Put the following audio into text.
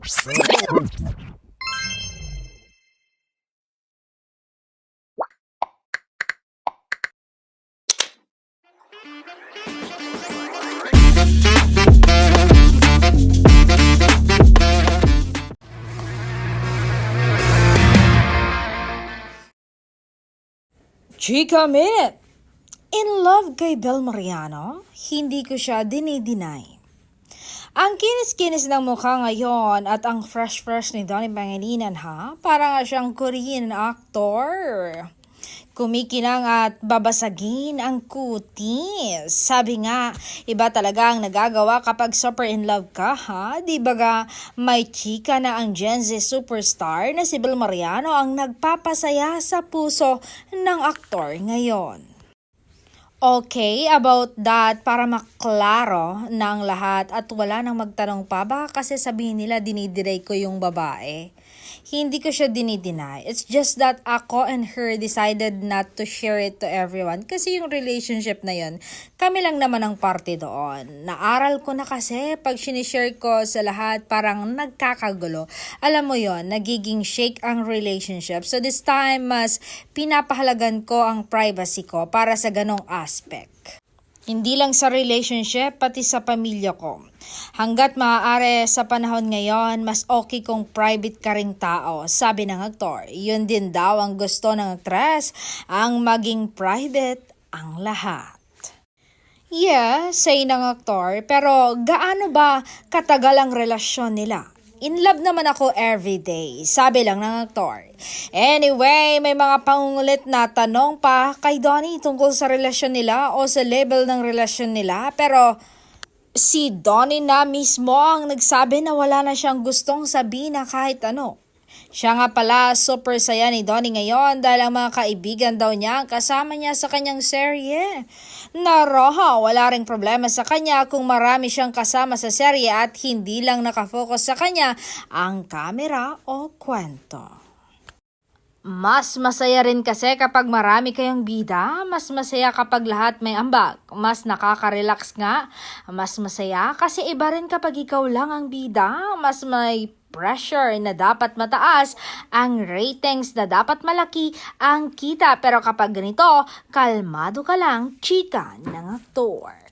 Chika Minute! In love kay Bel Mariano, hindi ko siya dinideny. Ang kinis-kinis ng mukha ngayon at ang fresh-fresh ni Donnie Pangilinan ha, para nga siyang Korean actor. Kumikinang at babasagin ang kutis. Sabi nga, iba talaga ang nagagawa kapag super in love ka ha. Di ba ga may chika na ang Gen Z superstar na si Bel Mariano ang nagpapasaya sa puso ng aktor ngayon. Okay, about that, para maklaro ng lahat at wala nang magtanong pa, baka kasi sabihin nila dinidiray ko yung babae. Hindi ko siya dinideny. It's just that ako and her decided not to share it to everyone kasi yung relationship na yun, kami lang naman ang party doon. Naaral ko na kasi pag sinishare ko sa lahat, parang nagkakagulo. Alam mo yon nagiging shake ang relationship. So this time, mas pinapahalagan ko ang privacy ko para sa ganong aspect. Hindi lang sa relationship, pati sa pamilya ko. Hanggat maaari sa panahon ngayon, mas okay kung private ka ring tao, sabi ng aktor. Yun din daw ang gusto ng actress, ang maging private ang lahat. Yeah, say ng aktor, pero gaano ba katagal ang relasyon nila? In love naman ako everyday, sabi lang ng aktor. Anyway, may mga pangungulit na tanong pa kay Donnie tungkol sa relasyon nila o sa level ng relasyon nila. Pero si Donnie na mismo ang nagsabi na wala na siyang gustong sabihin na kahit ano. Siya nga pala, super saya ni Donnie ngayon dahil ang mga kaibigan daw niya ang kasama niya sa kanyang serye. Naraha, wala ring problema sa kanya kung marami siyang kasama sa serye at hindi lang nakafocus sa kanya ang kamera o kwento. Mas masaya rin kasi kapag marami kayong bida, mas masaya kapag lahat may ambag. Mas nakaka-relax nga, mas masaya kasi iba rin kapag ikaw lang ang bida, mas may pressure na dapat mataas, ang ratings na dapat malaki ang kita. Pero kapag ganito, kalmado ka lang, chika ng aktor.